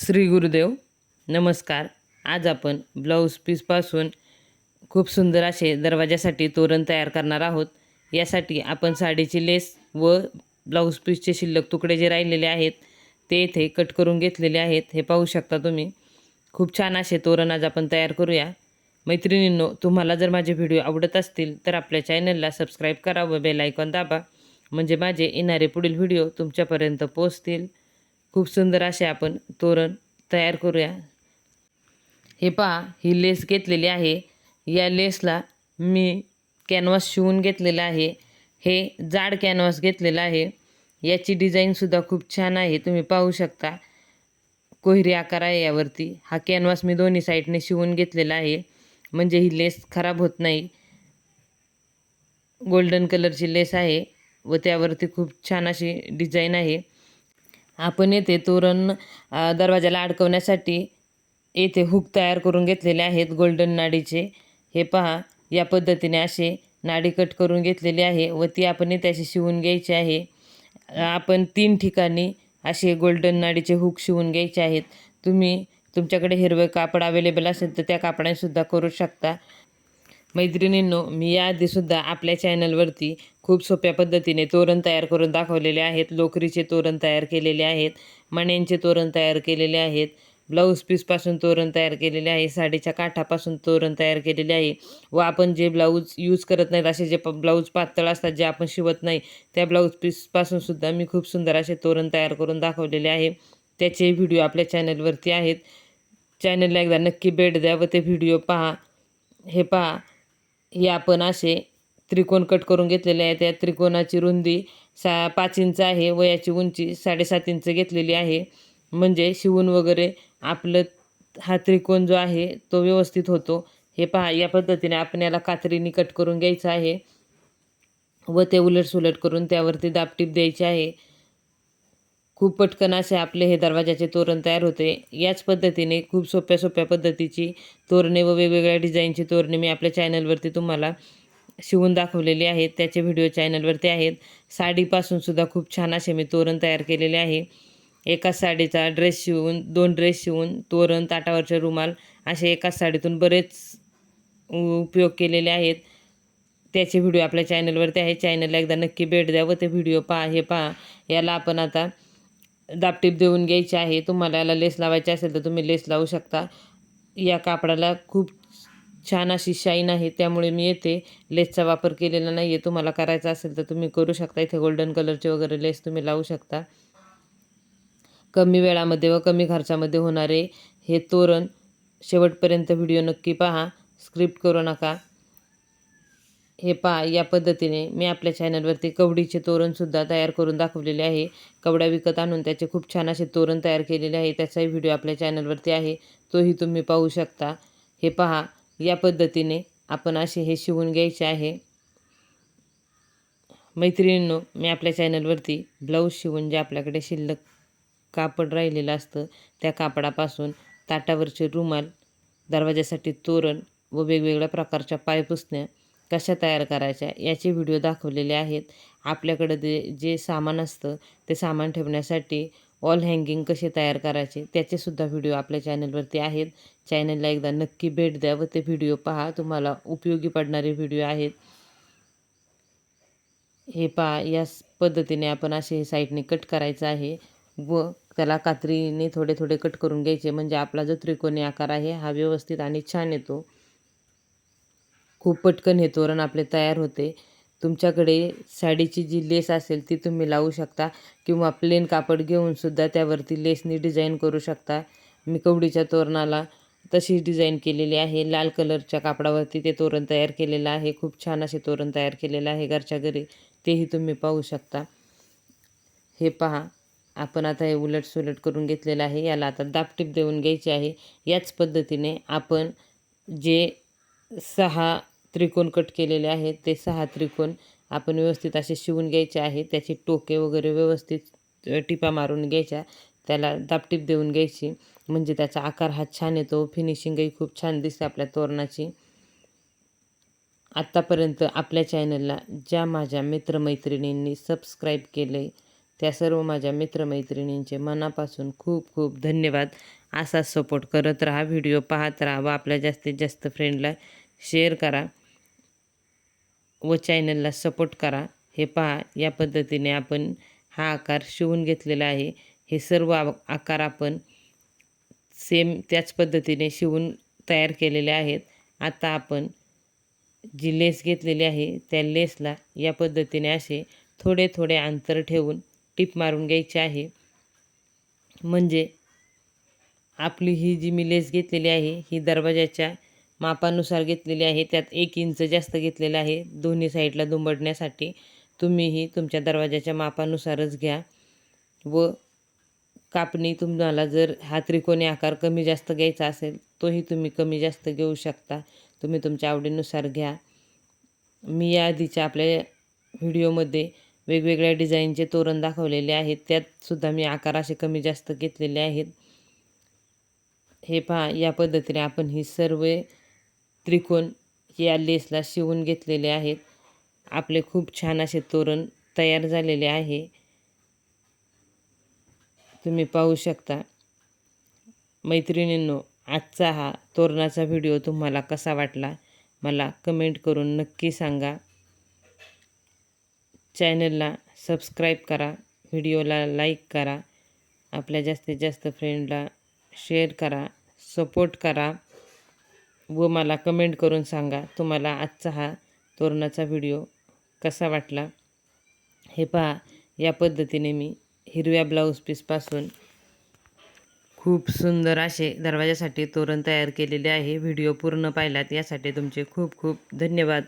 श्री गुरुदेव नमस्कार. आज आपण ब्लाऊज पीसपासून खूप सुंदर असे दरवाजासाठी तोरण तयार करणार आहोत. यासाठी आपण साडीची लेस व ब्लाऊज पीसचे शिल्लक तुकडे जे राहिलेले आहेत ते येथे कट करून घेतलेले आहेत. हे पाहू शकता तुम्ही. खूप छान असे तोरण आज आपण तयार करूया. मैत्रिणींनो तुम्हाला जर माझे व्हिडिओ आवडत असतील तर आपल्या चॅनलला सबस्क्राईब करा व बेल आयकॉन दाबा. म्हणजे माझे येणारे पुढील व्हिडिओ तुमच्यापर्यंत पोहोचतील. खूप सुंदर असे आपण तोरण तयार करूया. हे पहा ही लेस घेतलेली आहे. या लेसला मी कॅनव्हास शिवून घेतलेला आहे. हे जाड कॅनव्हास घेतलेलं आहे. याची डिझाईनसुद्धा खूप छान आहे. तुम्ही पाहू शकता. कोहिरी आकार आहे यावरती. हा कॅनव्हास मी दोन्ही साईडने शिवून घेतलेला आहे. म्हणजे ही लेस खराब होत नाही. गोल्डन कलरची लेस आहे व त्यावरती खूप छान अशी डिझाईन आहे. आपण येथे तोरण दरवाजाला अडकवण्यासाठी येथे हुक तयार करून घेतलेले आहेत गोल्डन नाडीचे. हे पहा या पद्धतीने असे नाडी कट करून घेतलेली आहे व ती आपण येथे अशी शिवून घ्यायची आहे. आपण तीन ठिकाणी असे गोल्डन नाडीचे हुक शिवून घ्यायचे आहेत. तुम्ही तुमच्याकडे हिरवं कापड अवेलेबल असेल तर त्या कापडानेसुद्धा करू शकता. मैत्रिणींनो मी याआधीसुद्धा आपल्या चॅनलवरती खूप सोप्या पद्धतीने तोरण तयार करून दाखवलेले आहेत. लोकरीचे तोरण तयार केलेले आहेत मण्यांचे तोरण तयार केलेले आहेत ब्लाऊज पीसपासून तोरण तयार केलेले आहे साडीच्या काठापासून तोरण तयार केलेले आहे व आपण जे ब्लाऊज यूज करत नाहीत असे जे प ब्लाऊज पातळ असतात जे आपण शिवत नाही त्या ब्लाऊज पीसपासून सुद्धा मी खूप सुंदर असे तोरण तयार करून दाखवलेले आहे. त्याचे व्हिडिओ आपल्या चॅनलवरती आहेत. चॅनलला एकदा नक्की भेट द्या व ते व्हिडिओ पहा. हे पहा. हे आपण असे त्रिकोण कट करून घेतलेले आहे. त्या त्रिकोणाची रुंदी सा पाच इंच आहे. व याची उंची साडेसात इंच घेतलेली आहे. म्हणजे शिवून वगैरे आपलं हा त्रिकोण जो आहे तो व्यवस्थित होतो. हे पहा या पद्धतीने आपण याला कात्रीने कट करून घ्यायचं आहे. व ते उलट सुलट करून त्यावरती दापटीप द्यायची आहे. खूप पटकन असे आपले हे दरवाजाचे तोरण तयार होते. याच पद्धतीने खूप सोप्या सोप्या पद्धतीची तोरणे व वेगवेगळ्या डिझाईनची तोरणे मी आपल्या चॅनलवरती तुम्हाला शिवून दाखवलेली आहेत. त्याचे व्हिडिओ चॅनलवरती आहेत. साडीपासूनसुद्धा खूप छान असे मी तोरण तयार केलेले आहे. एकाच साडीचा ड्रेस शिवून दोन ड्रेस शिवून तोरण ताटावरचे रुमाल असे एकाच साडीतून बरेच उपयोग केलेले आहेत. त्याचे व्हिडिओ आपल्या चॅनलवरती आहे. चॅनलला एकदा नक्की भेट द्या व ते व्हिडिओ पहा हे पहा. याला आपण आता दापटीप देऊन घ्यायची आहे. तुम्हाला याला लेस लावायची असेल तर तुम्ही लेस लावू शकता. या कापडाला खूप छान अशी शाईन आहे. त्यामुळे मी येथे लेसचा वापर केलेला नाही आहे तुम्हाला करायचा असेल तर तुम्ही करू शकता. इथे गोल्डन कलरचे वगैरे लेस तुम्ही लावू शकता. कमी वेळामध्ये व कमी खर्चामध्ये होणारे हे तोरण शेवटपर्यंत व्हिडिओ नक्की पहा. स्क्रिप्ट करू नका. हे पहा या पद्धतीने मी आपल्या चॅनलवरती कवडीचे तोरणसुद्धा तयार करून दाखवलेले आहे. कवड्या विकत आणून त्याचे खूप छान असे तोरण तयार केलेले आहे. त्याचाही व्हिडिओ आपल्या चॅनलवरती आहे. तोही तुम्ही पाहू शकता. हे पहा या पद्धतीने आपण असे हे शिवून घ्यायचे आहे. मैत्रिणींनो मी आपल्या चॅनलवरती ब्लाऊज शिवून जे आपल्याकडे शिल्लक कापड राहिलेलं असतं त्या कापडापासून ताटावरचे रुमाल दरवाजासाठी तोरण व वेगवेगळ्या प्रकारच्या पायपुसण्या कशा तयार करायच्या याचे व्हिडिओ दाखवलेले आहेत. आपल्याकडं जे जे सामान असतं ते सामान ठेवण्यासाठी ऑल हँगिंग कसे तयार करायचे त्याचेसुद्धा व्हिडिओ आपल्या चॅनलवरती आहेत. चॅनलला एकदा नक्की भेट द्या व ते व्हिडिओ पहा. तुम्हाला उपयोगी पडणारे व्हिडिओ आहेत. हे पहा या पद्धतीने आपण असे हे साईडने कट करायचं आहे व त्याला कात्रीने थोडे थोडे कट करून घ्यायचे. म्हणजे आपला जो त्रिकोणी आकार आहे हा व्यवस्थित आणि छान येतो. खूप पटकन हे तोरण आपले तयार होते. तुमच्याकडे साडीची जी लेस असेल ती तुम्ही लावू शकता किंवा प्लेन कापड घेऊन सुद्धा त्यावरती लेसनी डिझाईन करू शकता. मी कवडीच्या तोरणाला तशीच डिझाईन केलेली आहे. लाल कलरच्या कापडावरती ते तोरण तयार केलेलं आहे. खूप छान असे तोरण तयार केलेलं आहे घरच्या घरी. तेही तुम्ही पाहू शकता. हे पहा. आपण आता हे उलट सुलट करून घेतलेलं आहे. याला आता दापटीप देऊन घ्यायची आहे. याच पद्धतीने आपण जे सहा त्रिकोण कट केलेले आहेत. ते सहा त्रिकोण आपण व्यवस्थित असे शिवून घ्यायचे आहे त्याचे टोके वगैरे व्यवस्थित टिपा मारून घ्यायच्या. त्याला दापटीप देऊन घ्यायची. म्हणजे त्याचा आकार हा छान येतो. फिनिशिंगही खूप छान दिसते आपल्या तोरणाची. आत्तापर्यंत आपल्या चॅनलला ज्या माझ्या मित्रमैत्रिणींनी सबस्क्राईब केलं आहे त्या सर्व माझ्या मित्रमैत्रिणींचे मनापासून खूप खूप धन्यवाद. असाच सपोर्ट करत राहा. व्हिडिओ पाहत राहा व आपल्या जास्तीत जास्त फ्रेंडला शेअर करा. व चॅनलला सपोर्ट करा. हे पहा या पद्धतीने आपण हा आकार शिवून घेतलेला आहे. हे सर्व आकार आपण सेम त्याच पद्धतीने शिवून तयार केलेले आहेत. आता आपण जी लेस घेतलेली आहे त्या लेसला या पद्धतीने असे थोडे थोडे अंतर ठेवून टिप मारून घ्यायची आहे. म्हणजे आपली ही जी मी लेस घेतलेली आहे ही दरवाजाच्या मापानुसार घेतलेली आहे. त्यात एक इंच जास्त घेतलेलं आहे. दोन्ही साईडला दुंबडण्यासाठी तुम्हीही तुमच्या दरवाजाच्या मापानुसारच घ्या. व कापणी तुम्हाला जर हा त्रिकोणी आकार कमी जास्त घ्यायचा असेल तोही तुम्ही कमी जास्त घेऊ शकता. तुम्ही तुमच्या आवडीनुसार घ्या. मी या आधीच्या आपल्या व्हिडिओमध्ये वेगवेगळ्या डिझाईनचे तोरण दाखवलेले आहेत. त्यातसुद्धा मी आकार असे कमी जास्त घेतलेले आहेत. हे पहा या पद्धतीने आपण ही सर्व त्रिकोण या लेसला शिवून घेतलेले आहेत. आपले खूप छान असे तोरण तयार झालेले आहे. तुम्ही पाहू शकता. मैत्रिणींनो आजचा हा तोरणाचा व्हिडिओ तुम्हाला कसा वाटला? मला कमेंट करून नक्की सांगा. चॅनलला सबस्क्राईब करा व्हिडिओला लाईक करा आपल्या जास्तीत जास्त फ्रेंडला शेअर करा सपोर्ट करा. व मला कमेंट करून सांगा तुम्हाला आजचा हा तोरणाचा व्हिडिओ कसा वाटला? हे पहा या पद्धतीने मी हिरव्या ब्लाऊज पीसपासून खूप सुंदर असे दरवाजासाठी तोरण तयार केलेले आहे. व्हिडिओ पूर्ण पाहिलात यासाठी तुमचे खूप खूप धन्यवाद.